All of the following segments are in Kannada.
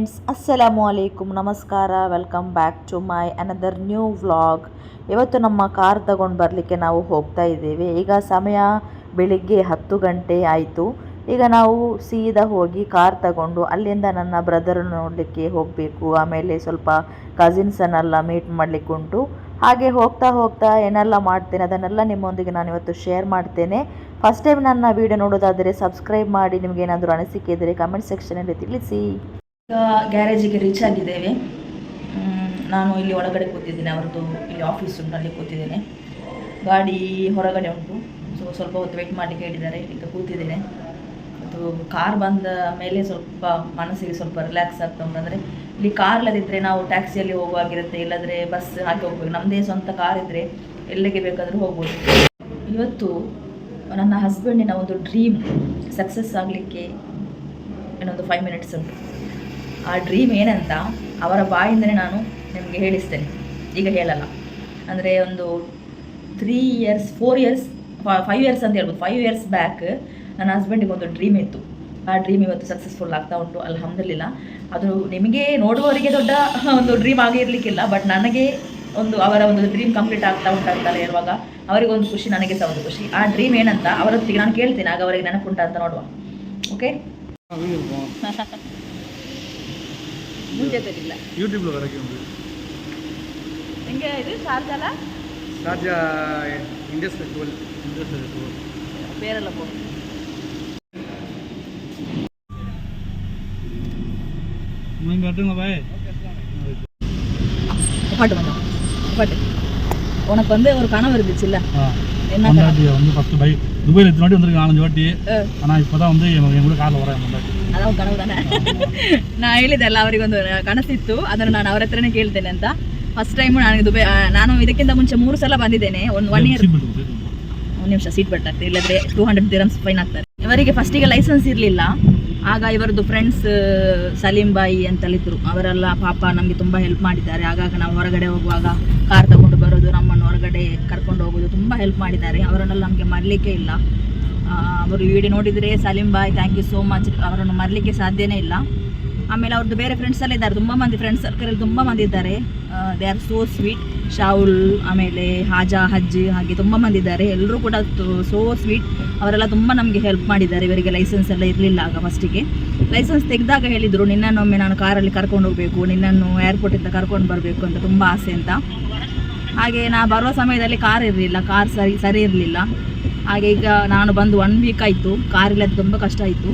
ಫ್ರೆಂಡ್ಸ್, ಅಸ್ಸಲಾಮು ಅಲೈಕುಮ್, ನಮಸ್ಕಾರ, welcome back to my another new vlog. ಇವತ್ತು ನಮ್ಮ ಕಾರ್ ತಗೊಂಡು ಬರಲಿಕ್ಕೆ ನಾವು ಹೋಗ್ತಾ ಇದ್ದೇವೆ. ಈಗ ಸಮಯ ಬೆಳಿಗ್ಗೆ ಹತ್ತು ಗಂಟೆ ಆಯಿತು. ಈಗ ನಾವು ಸೀದಾ ಹೋಗಿ ಕಾರ್ ತಗೊಂಡು ಅಲ್ಲಿಂದ ನನ್ನ ಬ್ರದರ್ ನೋಡಲಿಕ್ಕೆ ಹೋಗಬೇಕು. ಆಮೇಲೆ ಸ್ವಲ್ಪ ಕಸಿನ್ಸನ್ನೆಲ್ಲ ಮೀಟ್ ಮಾಡಲಿಕ್ಕೆ ಉಂಟು. ಹಾಗೆ ಹೋಗ್ತಾ ಹೋಗ್ತಾ ಏನೆಲ್ಲ ಮಾಡ್ತೇನೆ ಅದನ್ನೆಲ್ಲ ನಿಮ್ಮೊಂದಿಗೆ ನಾನು ಇವತ್ತು ಶೇರ್ ಮಾಡ್ತೇನೆ. ಫಸ್ಟ್ ಟೈಮ್ ನನ್ನ ವಿಡಿಯೋ ನೋಡೋದಾದರೆ ಸಬ್ಸ್ಕ್ರೈಬ್ ಮಾಡಿ ನಿಮಗೇನಾದರೂ ಅನಿಸಿಕೆ ಇದ್ದರೆ ಕಮೆಂಟ್ ಸೆಕ್ಷನಲ್ಲಿ ತಿಳಿಸಿ. ಈಗ ಗ್ಯಾರೇಜಿಗೆ ರೀಚ್ ಆಗಿದ್ದೇವೆ. ನಾನು ಇಲ್ಲಿ ಒಳಗಡೆ ಕೂತಿದ್ದೇನೆ, ಅವರದ್ದು ಇಲ್ಲಿ ಆಫೀಸ್ ಅಲ್ಲಿ ಕೂತಿದ್ದೇನೆ. ಗಾಡಿ ಹೊರಗಡೆ ಉಂಟು. ಸೊ ಸ್ವಲ್ಪ ಹೊತ್ತು ವೆಯ್ಟ್ ಮಾಡಿ ಹೇಳಿದ್ದಾರೆ. ಈಗ ಕೂತಿದ್ದೇನೆ. ಅದು ಕಾರ್ ಬಂದ ಮೇಲೆ ಸ್ವಲ್ಪ ಮನಸ್ಸಿಗೆ ಸ್ವಲ್ಪ ರಿಲ್ಯಾಕ್ಸ್ ಆಗ್ತಾ ಉಂಟು. ಅಂದರೆ ಇಲ್ಲಿ ಕಾರ್ ಇಲ್ಲದಿದ್ದರೆ ನಾವು ಟ್ಯಾಕ್ಸಿಯಲ್ಲಿ ಹೋಗುವಾಗಿರುತ್ತೆ. ಇಲ್ಲದ್ರೆ ಬಸ್ ಹಾಕಿ ಹೋಗ್ಬೇಕು. ನಮ್ಮದೇ ಸ್ವಂತ ಕಾರ್ ಇದ್ದರೆ ಎಲ್ಲಿಗೆ ಬೇಕಾದರೂ ಹೋಗ್ಬೋದು. ಇವತ್ತು ನನ್ನ ಹಸ್ಬೆಂಡಿನ ಒಂದು ಡ್ರೀಮ್ ಸಕ್ಸಸ್ ಆಗಲಿಕ್ಕೆ ಇನ್ನೊಂದು ಫೈವ್ ಮಿನಿಟ್ಸ್ ಉಂಟು. ಆ ಡ್ರೀಮ್ ಏನಂತ ಅವರ ಬಾಯಿಂದಲೇ ನಾನು ನಿಮಗೆ ಹೇಳಿಸ್ತೇನೆ. ಈಗ ಹೇಳಲ್ಲ. ಅಂದರೆ ಒಂದು three years four years five years ಅಂತ ಹೇಳ್ಬೋದು. ಫೈವ್ ಇಯರ್ಸ್ ಬ್ಯಾಕ್ ನನ್ನ ಹಸ್ಬೆಂಡಿಗೆ ಒಂದು ಡ್ರೀಮ್ ಇತ್ತು. ಆ ಡ್ರೀಮ್ ಇವತ್ತು ಸಕ್ಸಸ್ಫುಲ್ ಆಗ್ತಾ ಉಂಟು ಅಲ್ಹಮ್ದುಲಿಲ್ಲ. ಅದು ನಿಮಗೆ ನೋಡುವವರಿಗೆ ದೊಡ್ಡ ಒಂದು ಡ್ರೀಮ್ ಆಗಿರಲಿಕ್ಕಿಲ್ಲ ಬಟ್ ನನಗೆ ಒಂದು ಅವರ ಒಂದು ಡ್ರೀಮ್ ಕಂಪ್ಲೀಟ್ ಆಗ್ತಾ ಉಂಟಾಗ್ತಾರೆ ಹೇಳುವಾಗ ಅವರಿಗೆ ಒಂದು ಖುಷಿ ನನಗೆ ಸಹ ಒಂದು ಖುಷಿ. ಆ ಡ್ರೀಮ್ ಏನಂತ ಅವರೊತ್ತಿಗೆ ನಾನು ಕೇಳ್ತೀನಿ ಆಗ ಅವರಿಗೆ ನೆನಪುಂಟ ಅಂತ ನೋಡುವ ಓಕೆ தெரியல யூடியூப்ல வரைக்கும் எங்க இது? ஷார்ஜால? Sharjah Indus festival. Indus festival. பேரில் போகும் நீங்கள் கட்டுங்க பாய். பாட்டு வந்தோம் பாட்டு. உனக்கு வந்து ஒரு கனவு இருந்துச்சுல்ல? என்ன வந்து ஃபர்ஸ்ட் பை துபாயில் எத்தனை வாட்டி வந்திருக்கேன் நாலஞ்சு வாட்டி. ஆனால் இப்போ தான் வந்து என் கூட காரில் வரேன் ಅದಾವ ಕನವು ತಾನೆ. ನಾ ಹೇಳಿದೆ ಅಲ್ಲ ಅವರಿಗೊಂದು ಕನಸಿತ್ತು. ಅದನ್ನು ನಾನು ಅವ್ರ ಹತ್ರನೇ ಕೇಳ್ತೇನೆ ಅಂತ. ಫಸ್ಟ್ ಟೈಮ್ ನನಗೆ ದುಬೈ ನಾನು ಇದಕ್ಕಿಂತ ಮುಂಚೆ ಮೂರು ಸಲ ಬಂದಿದ್ದೇನೆ. ಒಂದು ಒನ್ ಇಯರ್. ಒಂದು ನಿಮಿಷ ಸೀಟ್ ಬೆಲ್ಟ್ ಆಗ್ತದೆ ಇಲ್ಲದ್ರೆ ಟೂ ಹಂಡ್ರೆಡ್ ದಿರಮ್ಸ್ ಫೈನ್ ಆಗ್ತಾರೆ ಇವರಿಗೆ ಫಸ್ಟಿಗೆ ಲೈಸೆನ್ಸ್ ಇರಲಿಲ್ಲ. ಆಗ ಇವರದ್ದು ಫ್ರೆಂಡ್ಸ್ ಸಲೀಂ ಬಾಯಿ ಅಂತಲಿದ್ರು. ಅವರೆಲ್ಲ ಪಾಪ ನಮಗೆ ತುಂಬ ಹೆಲ್ಪ್ ಮಾಡಿದ್ದಾರೆ. ಆಗಾಗ ನಾವು ಹೊರಗಡೆ ಹೋಗುವಾಗ ಕಾರ್ ತಗೊಂಡು ಬರೋದು ನಮ್ಮನ್ನು ಹೊರಗಡೆ ಕರ್ಕೊಂಡು ಹೋಗೋದು ತುಂಬ ಹೆಲ್ಪ್ ಮಾಡಿದ್ದಾರೆ. ಅವರನ್ನೆಲ್ಲ ನಮಗೆ ಮರಲಿಕ್ಕೆ ಇಲ್ಲ. ಅವರು ವಿಡಿಯೋ ನೋಡಿದರೆ, Salim bhai thank you so much ಅವರನ್ನು ಮರಲಿಕ್ಕೆ ಸಾಧ್ಯನೇ ಇಲ್ಲ. ಆಮೇಲೆ ಅವ್ರದ್ದು ಬೇರೆ ಫ್ರೆಂಡ್ಸ್ ಎಲ್ಲ ಇದ್ದಾರೆ. ತುಂಬ ಮಂದಿ ಫ್ರೆಂಡ್ಸ್ ಸರ್ಕಲಲ್ಲಿ ತುಂಬ ಮಂದಿ ಇದ್ದಾರೆ. ದೇ ಆರ್ ಸೋ ಸ್ವೀಟ್ ಶಾವುಲ್ ಆಮೇಲೆ ಹಾಜಾ, ಹಜ್ಜಿ, ಹಾಗೆ ತುಂಬ ಮಂದಿ ಇದ್ದಾರೆ. ಎಲ್ಲರೂ ಕೂಡ ಸೋ ಸ್ವೀಟ್ ಅವರೆಲ್ಲ ತುಂಬ ನಮಗೆ ಹೆಲ್ಪ್ ಮಾಡಿದ್ದಾರೆ. ಇವರಿಗೆ ಲೈಸೆನ್ಸ್ ಎಲ್ಲ ಇರಲಿಲ್ಲ ಆಗ ಫಸ್ಟಿಗೆ ಲೈಸೆನ್ಸ್ ತೆಗೆದಾಗ ಹೇಳಿದರು, ನಿನ್ನನ್ನೊಮ್ಮೆ ನಾನು ಕಾರಲ್ಲಿ ಕರ್ಕೊಂಡು ಹೋಗಬೇಕು. ನಿನ್ನನ್ನು ಏರ್ಪೋರ್ಟಿಂದ ಕರ್ಕೊಂಡು ಬರಬೇಕು ಅಂತ ತುಂಬ ಆಸೆ ಅಂತ. ಹಾಗೆ ನಾ ಬರುವ ಸಮಯದಲ್ಲಿ ಕಾರ್ ಇರಲಿಲ್ಲ ಕಾರ್ ಸರಿ ಸರಿ ಇರಲಿಲ್ಲ. ಹಾಗೆ ಈಗ ನಾನು ಬಂದು ಒನ್ ವೀಕ್ ಆಯಿತು ಕಾರ್ ಇಲ್ಲದ ತುಂಬ ಕಷ್ಟ ಆಯಿತು.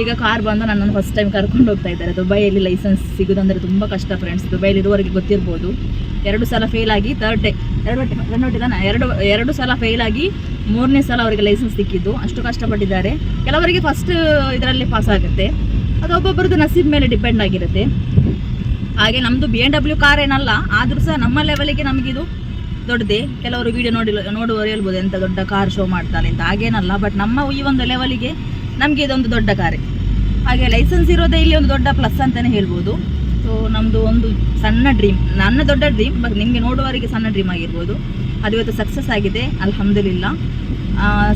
ಈಗ ಕಾರ್ ಬಂದು ನನ್ನನ್ನು ಫಸ್ಟ್ ಟೈಮ್ ಕರ್ಕೊಂಡು ಹೋಗ್ತಾ ಇದ್ದಾರೆ. ದುಬೈಯಲ್ಲಿ ಲೈಸೆನ್ಸ್ ಸಿಗೋದಂದರೆ ತುಂಬ ಕಷ್ಟ ಫ್ರೆಂಡ್ಸ್ ದುಬೈಲಿ ಇದುವರೆಗೆ ಗೊತ್ತಿರ್ಬೋದು. ಎರಡು ಸಲ ಫೇಲ್ ಆಗಿ ಥರ್ಡ್ ಡೇ ಎರಡು ತಾನೆ? ಎರಡು ಎರಡು ಸಲ ಫೇಲ್ ಆಗಿ ಮೂರನೇ ಸಲ ಅವರಿಗೆ ಲೈಸೆನ್ಸ್ ಸಿಕ್ಕಿದ್ದು. ಅಷ್ಟು ಕಷ್ಟಪಟ್ಟಿದ್ದಾರೆ. ಕೆಲವರಿಗೆ ಫಸ್ಟ್ ಇದರಲ್ಲಿ ಪಾಸ್ ಆಗುತ್ತೆ. ಅದು ಒಬ್ಬೊಬ್ಬರದ್ದು ನಸೀಬ್ ಮೇಲೆ ಡಿಪೆಂಡ್ ಆಗಿರುತ್ತೆ. ಹಾಗೆ ನಮ್ಮದು ಬಿ ಎನ್ ಡಬ್ಲ್ಯೂ ಕಾರ್ ಏನಲ್ಲ, ಆದರೂ ಸಹ ನಮ್ಮ ಲೆವೆಲಿಗೆ ನಮಗಿದು ದೊಡ್ಡದೇ. ಕೆಲವರು ವಿಡಿಯೋ ನೋಡಿ ನೋಡುವವರು ಹೇಳ್ಬೋದು ಎಂಥ ದೊಡ್ಡ ಕಾರ್ ಶೋ ಮಾಡ್ತಾರೆ ಅಂತ. ಹಾಗೇನಲ್ಲ ಬಟ್ ನಮ್ಮ ಈ ಒಂದು ಲೆವೆಲಿಗೆ ನಮಗೆ ಇದೊಂದು ದೊಡ್ಡ ಕಾರೇ ಹಾಗೆ ಲೈಸೆನ್ಸ್ ಇರೋದೇ ಇಲ್ಲಿ ಒಂದು ದೊಡ್ಡ ಪ್ಲಸ್ ಅಂತಲೇ ಹೇಳ್ಬೋದು. ಸೊ ನಮ್ಮದು ಒಂದು ಸಣ್ಣ ಡ್ರೀಮ್ ನನ್ನ ದೊಡ್ಡ ಡ್ರೀಮ್ ಬಟ್ ನಿಮಗೆ ನೋಡುವವರಿಗೆ ಸಣ್ಣ ಡ್ರೀಮ್ ಆಗಿರ್ಬೋದು. ಅದು ಇವತ್ತು ಸಕ್ಸಸ್ ಆಗಿದೆ, ಅಲ್ಹಮ್ದುಲಿಲ್ಲ.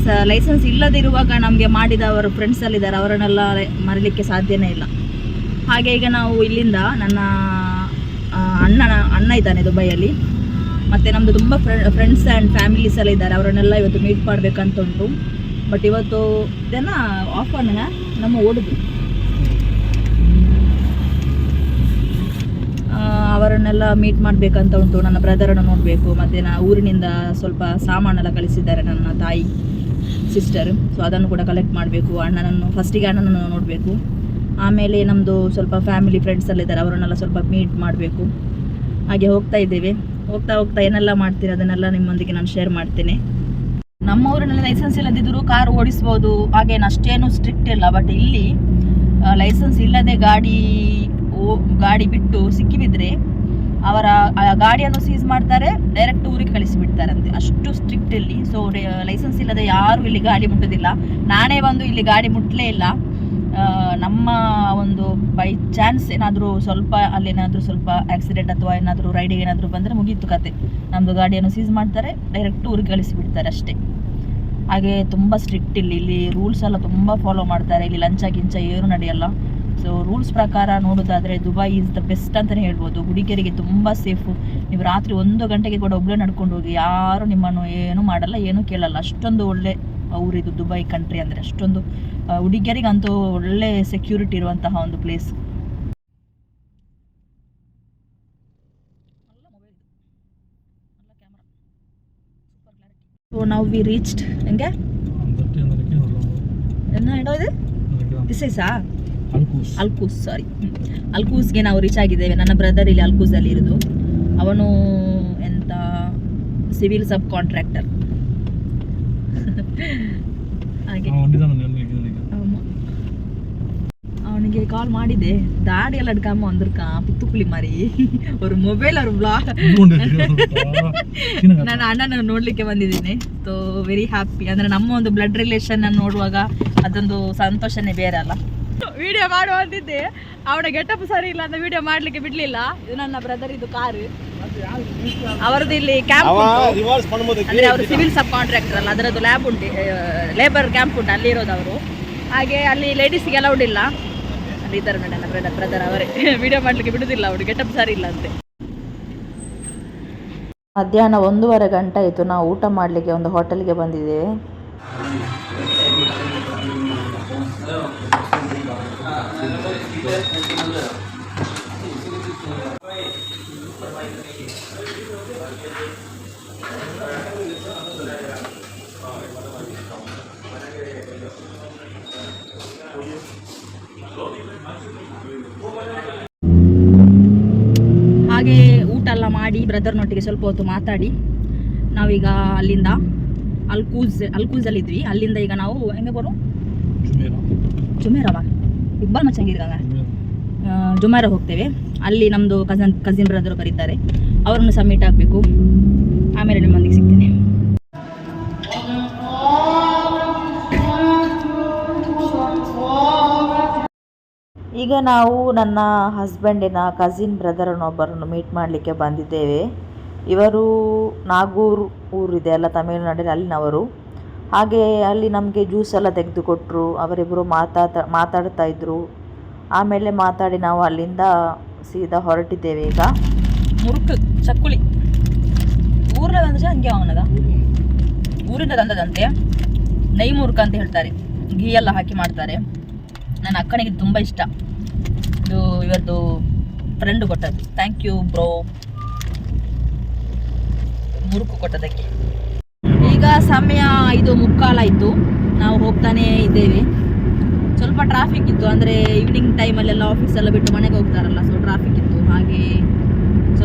ಸ ಲೈಸೆನ್ಸ್ ಇಲ್ಲದಿರುವಾಗ ನಮಗೆ ಮಾಡಿದವರು ಫ್ರೆಂಡ್ಸಲ್ಲಿದ್ದಾರೆ ಅವರನ್ನೆಲ್ಲ ಮರಲಿಕ್ಕೆ ಸಾಧ್ಯನೇ ಇಲ್ಲ. ಹಾಗೆ ಈಗ ನಾವು ಇಲ್ಲಿಂದ ನನ್ನ ಅಣ್ಣನ, ಅಣ್ಣ ಇದ್ದಾನೆ ದುಬೈಯಲ್ಲಿ. ಮತ್ತು ನಮ್ಮದು ತುಂಬ ಫ್ರೆಂಡ್ಸ್ ಆ್ಯಂಡ್ ಫ್ಯಾಮಿಲೀಸ್ ಎಲ್ಲ ಇದ್ದಾರೆ. ಅವರನ್ನೆಲ್ಲ ಇವತ್ತು ಮೀಟ್ ಮಾಡಬೇಕಂತ ಉಂಟು ಬಟ್ ಇವತ್ತು ಇದೆಲ್ಲ ಆಫ್ ನಮ್ಮ ಓಡುದು. ಅವರನ್ನೆಲ್ಲ ಮೀಟ್ ಮಾಡಬೇಕಂತ ಉಂಟು ನನ್ನ ಬ್ರದರನ್ನು ನೋಡಬೇಕು. ಮತ್ತು ನಾ ಊರಿನಿಂದ ಸ್ವಲ್ಪ ಸಾಮಾನೆಲ್ಲ ಕಳಿಸಿದ್ದಾರೆ ನನ್ನ ತಾಯಿ ಸಿಸ್ಟರ್ ಸೊ ಅದನ್ನು ಕೂಡ ಕಲೆಕ್ಟ್ ಮಾಡಬೇಕು. ಅಣ್ಣನನ್ನು ಫಸ್ಟಿಗೆ ಅಣ್ಣನನ್ನು ನೋಡಬೇಕು. ಆಮೇಲೆ ನಮ್ಮದು ಸ್ವಲ್ಪ ಫ್ಯಾಮಿಲಿ ಫ್ರೆಂಡ್ಸ್ ಎಲ್ಲ ಇದ್ದಾರೆ, ಅವರನ್ನೆಲ್ಲ ಸ್ವಲ್ಪ ಮೀಟ್ ಮಾಡಬೇಕು. ಹಾಗೆ ಹೋಗ್ತಾ ಇದ್ದೇವೆ. ಹೋಗ್ತಾ ಹೋಗ್ತಾ ಏನೆಲ್ಲ ಮಾಡ್ತೀರಿ ಅದನ್ನೆಲ್ಲ ನಿಮ್ಮೊಂದಿಗೆ ನಾನು ಶೇರ್ ಮಾಡ್ತೇನೆ. ನಮ್ಮ ಊರಿನಲ್ಲಿ ಲೈಸೆನ್ಸ್ ಇಲ್ಲದಿದ್ದರೂ ಕಾರ್ ಓಡಿಸ್ಬೋದು ಹಾಗೇನು ಅಷ್ಟೇನು ಸ್ಟ್ರಿಕ್ಟ್ ಇಲ್ಲ. ಬಟ್ ಇಲ್ಲಿ ಲೈಸೆನ್ಸ್ ಇಲ್ಲದೆ ಗಾಡಿ ಓ- ಗಾಡಿ ಬಿಟ್ಟು ಸಿಕ್ಕಿಬಿದ್ರೆ ಅವರ ಗಾಡಿಯನ್ನು ಸೀಸ್ ಮಾಡ್ತಾರೆ ಡೈರೆಕ್ಟ್ ಊರಿಗೆ ಕಳಿಸಿಬಿಡ್ತಾರಂತೆ. ಅಷ್ಟು ಸ್ಟ್ರಿಕ್ಟ್ ಇಲ್ಲಿ. ಸೊ ಲೈಸೆನ್ಸ್ ಇಲ್ಲದೆ ಯಾರು ಇಲ್ಲಿ ಗಾಡಿ ಮುಟ್ಟೋದಿಲ್ಲ. ನಾನೇ ಬಂದು ಇಲ್ಲಿ ಗಾಡಿ ಮುಟ್ಟಲೇ ಇಲ್ಲ. ನಮ್ಮ ಒಂದು ಬೈ ಚಾನ್ಸ್ ಏನಾದರೂ ಸ್ವಲ್ಪ ಅಲ್ಲೇನಾದರೂ ಸ್ವಲ್ಪ ಆಕ್ಸಿಡೆಂಟ್ ಅಥವಾ ಏನಾದರೂ ರೈಡಿಗೆ ಏನಾದರೂ ಬಂದರೆ ಮುಗೀತು ಕತೆ. ನಮ್ಮದು ಗಾಡಿಯನ್ನು ಸೀಸ್ ಮಾಡ್ತಾರೆ ಡೈರೆಕ್ಟ್ ಊರಿಗೆ ಕಳಿಸಿಬಿಡ್ತಾರೆ ಅಷ್ಟೇ. ಹಾಗೆ ತುಂಬ ಸ್ಟ್ರಿಕ್ಟ್ ಇಲ್ಲಿ ಇಲ್ಲಿ ರೂಲ್ಸ್ ಎಲ್ಲ ತುಂಬ ಫಾಲೋ ಮಾಡ್ತಾರೆ. ಇಲ್ಲಿ ಲಂಚ ಗಿಂಚ ಏನು ನಡೆಯಲ್ಲ. ಸೊ ರೂಲ್ಸ್ ಪ್ರಕಾರ ನೋಡೋದಾದರೆ ದುಬೈ ಈಸ್ ದ ಬೆಸ್ಟ್ ಅಂತಲೇ ಹೇಳ್ಬೋದು. ಹುಡುಗಿಯರಿಗೆ ತುಂಬ ಸೇಫು ನೀವು ರಾತ್ರಿ ಒಂದು ಗಂಟೆಗೆ ಕೂಡ ಒಬ್ಬಳೇ ನಡ್ಕೊಂಡು ಹೋಗಿ ಯಾರು ನಿಮ್ಮನ್ನು ಏನು ಮಾಡಲ್ಲ, ಏನೂ ಕೇಳಲ್ಲ. ಅಷ್ಟೊಂದು ಒಳ್ಳೆ ಅವರಿದು ದುಬೈ ಕಂಟ್ರಿ ಅಂದರೆ ಅಷ್ಟೊಂದು ಹುಡುಗಿಯರಿಗಂತೂ ಒಳ್ಳೆ ಸೆಕ್ಯೂರಿಟಿ ಇರುವಂತಹ ಒಂದು ಪ್ಲೇಸ್ ನಾವು ವಿ ರೀಚ್ಡ್ ಹೆಂಗೆ? ಅಲ್ಕೂಸ್. ಸಾರಿ ಅಲ್ಕೂಸ್ಗೆ ನಾವು ರೀಚ್ ಆಗಿದ್ದೇವೆ. ನನ್ನ ಬ್ರದರ್ ಇಲ್ಲಿ ಅಲ್ಕೂಸಲ್ಲಿ ಇರೋದು ಅವನು ಎಂತ ಸಿವಿಲ್ ಸಬ್ ಕಾಂಟ್ರಾಕ್ಟರ್ ಅವನಿಗೆ ಕಾಲ್ கால் மாடிது தாடி எல்லாம் எடுக்காம வந்திருக்கான் ಮಾರಿ. மாதிரி ಮೊಬೈಲ್ ಅವರು ಬ್ಲಾಗ್ ನಾನು ಅಣ್ಣನ ನೋಡ್ಲಿಕ್ಕೆ ಬಂದಿದ್ದೀನಿ. ಸೊ ವೆರಿ ಹ್ಯಾಪಿ ಅಂದ್ರೆ ನಮ್ಮ ಒಂದು ಬ್ಲಡ್ ರಿಲೇಷನ್ ನೋಡುವಾಗ ಅದೊಂದು ಸಂತೋಷನೇ ಬೇರೆ ಅಲ್ಲ. ವಿಡಿಯೋ ಮಾಡುವಂತಿದ್ದೆ ಅವನ ಗೆಟಪ್ ಸರಿ ಇಲ್ಲ ಅಂತ ವಿಡಿಯೋ ಮಾಡ್ಲಿಕ್ಕೆ ಬಿಡ್ಲಿಲ್ಲ. ಇದು ನನ್ನ ಬ್ರದರ್ ಇದು ಕಾರ್ ಅವರದ್ದು ಇಲ್ಲಿ ಕ್ಯಾಂಪ್ ಅಂದ್ರೆ ಅವರು ಸಿವಿಲ್ ಸಬ್ ಕಾಂಟ್ರಾಕ್ಟರ್ ಅಲ್ಲ ಅದರದ್ದು ಲ್ಯಾಬ್ ಉಂಟು ಲೇಬರ್ ಕ್ಯಾಂಪ್ ಉಂಟು ಅಲ್ಲಿ ಇರೋದು ಅವರು. ಹಾಗೆ ಅಲ್ಲಿ ಲೇಡೀಸ್ಗೆ ಅಲೌಡ್ ಇಲ್ಲ ಅಲ್ಲಿ ಇದ್ದಾರೆ ನೋಡಿ ನನ್ನ ಬ್ರದರ್ ಬ್ರದರ್ ಅವರೇ. ವಿಡಿಯೋ ಮಾಡ್ಲಿಕ್ಕೆ ಬಿಡುದಿಲ್ಲ ಅವರು ಗೆಟಪ್ ಸರಿ ಇಲ್ಲ ಅಂತೆ. ಮಧ್ಯಾಹ್ನ ಒಂದೂವರೆ ಗಂಟೆ ಆಯಿತು ನಾವು ಊಟ ಮಾಡಲಿಕ್ಕೆ ಒಂದು ಹೋಟೆಲ್ಗೆ ಬಂದಿದ್ದೇವೆ ಹಾಗೆ ಊಟ ಎಲ್ಲ ಮಾಡಿ ಬ್ರದರ್ನೊಟ್ಟಿಗೆ ಸ್ವಲ್ಪ ಹೊತ್ತು ಮಾತಾಡಿ. ನಾವೀಗ ಅಲ್ಲಿಂದ ಅಲ್ಕೂಜ್ ಅಲ್ಕೂಜಲ್ಲಿ ಇದ್ವಿ ಅಲ್ಲಿಂದ ಈಗ ನಾವು ಹೆಂಗೆ ಬರೋ? ಜುಮೇರವ? ಇಕ್ಬಾಲ್ ಮಚ್ಚಂಗಿರ್ಗಾಗ? ಜುಮೇರ. ಹೋಗ್ತೇವೆ. ಅಲ್ಲಿ ನಮ್ಮದು ಕಸನ್ ಕಸಿನ್ ಬ್ರದರ್ ಬರೀತಾರೆ ಅವರನ್ನು ಸಬ್ಮಿಟ್ ಆಗಬೇಕು. ಆಮೇಲೆ ನಿಮ್ಮೊಂದಿಗೆ ಸಿಗ್ತೀನಿ. ಈಗ ನಾವು ನನ್ನ ಹಸ್ಬೆಂಡಿನ ಕಸಿನ್ ಬ್ರದರನ್ನೊಬ್ಬರನ್ನು ಮೀಟ್ ಮಾಡಲಿಕ್ಕೆ ಬಂದಿದ್ದೇವೆ. ಇವರು ನಾಗೂರು ಊರಿದೆ ಅಲ್ಲ ತಮಿಳುನಾಡಿನ ಅಲ್ಲಿನವರು. ಹಾಗೆ ಅಲ್ಲಿ ನಮಗೆ ಜ್ಯೂಸ್ ಎಲ್ಲ ತೆಗೆದುಕೊಟ್ರು ಅವರಿಬ್ಬರು ಮಾತಾಡ್ತಾ ಮಾತಾಡ್ತಾ ಇದ್ದರು ಆಮೇಲೆ ಮಾತಾಡಿ ನಾವು ಅಲ್ಲಿಂದ ಸೀದಾ ಹೊರಟಿದ್ದೇವೆ ಈಗ. ಮುರುಕು ಚಕ್ಕುಲಿ. ஊரில் வந்துச்சு ಹಂಗೆ ಅವನದ ಊರಿಂದ ತಂದದಂತೆ ನೈ ಮುರುಕ ಅಂತ ಹೇಳ್ತಾರೆ. ಗೀ ಎಲ್ಲ ಹಾಕಿ ಮಾಡ್ತಾರೆ. ನನ್ನ ಅಕ್ಕನಿಗೆ ಇದು ತುಂಬ ಇಷ್ಟ. ಇದು ಇವರದು ಫ್ರೆಂಡ್ ಕೊಟ್ಟದ್ದು. ಥ್ಯಾಂಕ್ ಯು ಬ್ರೋ ಮುರುಕು ಕೊಟ್ಟದಕ್ಕೆ ಈಗ ಸಮಯ ಐದು ಮುಕ್ಕಾಲಾಯಿತು ನಾವು ಹೋಗ್ತಾನೇ ಇದ್ದೇವೆ. ಸ್ವಲ್ಪ ಟ್ರಾಫಿಕ್ ಇತ್ತು. ಅಂದರೆ ಈವ್ನಿಂಗ್ ಟೈಮಲ್ಲೆಲ್ಲ ಆಫೀಸೆಲ್ಲ ಬಿಟ್ಟು ಮನೆಗೆ ಹೋಗ್ತಾರಲ್ಲ ಸೊ ಟ್ರಾಫಿಕ್ ಇತ್ತು. ಹಾಗೆ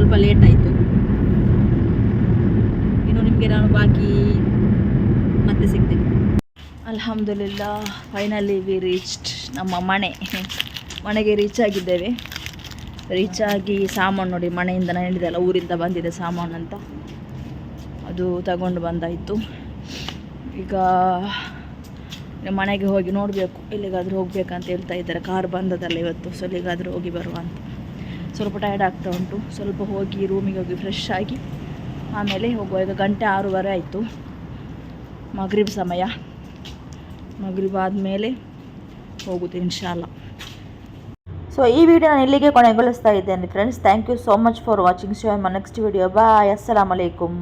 ಸ್ವಲ್ಪ ಲೇಟ್ ಆಯಿತು. ಇನ್ನು ನಿಮಗೆ ನಾನು ಬಾಕಿ ಮತ್ತೆ ಸಿಗ್ತೀನಿ. ಅಲ್ಹಮ್ದುಲಿಲ್ಲ ಫೈನಲಿ ವಿ ರೀಚ್ಡ್ ನಮ್ಮ ಮನೆ. ಮನೆಗೆ ರೀಚ್ ಆಗಿದ್ದೇವೆ. ರೀಚ್ ಆಗಿ ಸಾಮಾನು ನೋಡಿ, ಮನೆಯಿಂದ ನಾನು ಹೇಳಿದೆ ಅಲ್ಲ, ಊರಿಂದ ಬಂದಿದೆ ಸಾಮಾನು ಅಂತ. ಅದು ತಗೊಂಡು ಬಂದಾಯಿತು. ಈಗ ಮನೆಗೆ ಹೋಗಿ ನೋಡಬೇಕು, ಎಲ್ಲಿಗಾದರೂ ಹೋಗ್ಬೇಕಂತ ಹೇಳ್ತಾ ಇದ್ದಾರೆ. ಕಾರ್ ಬಂದದಲ್ಲ ಇವತ್ತು ಸೊ ಎಲ್ಲಿಗಾದರೂ ಹೋಗಿ ಬರುವ ಅಂತ. ಸ್ವಲ್ಪ ಟಯರ್ಡ್ ಆಗ್ತಾ ಉಂಟು. ಸ್ವಲ್ಪ ಹೋಗಿ ರೂಮಿಗೆ ಹೋಗಿ ಫ್ರೆಶ್ ಆಗಿ, ಆಮೇಲೆ ಹೋಗುವ ಈಗ ಗಂಟೆ ಆರೂವರೆ ಆಯಿತು. ಮಗ್ರಿಬ್ ಸಮಯ. ಮಗ್ರಿಬ್ ಆದಮೇಲೆ ಹೋಗುತ್ತೆ ಇನ್ಶಾಲ್ಲ ಸೊ ಈ ವಿಡಿಯೋ ನಾನು ಇಲ್ಲಿಗೆ ಕೊನೆಗೊಳಿಸ್ತಾ ಇದ್ದೇನೆ friends thank you so much for watching show my next video bye ಅಸ್ಸಲಾಮ್ ಅಲೈಕುಮ್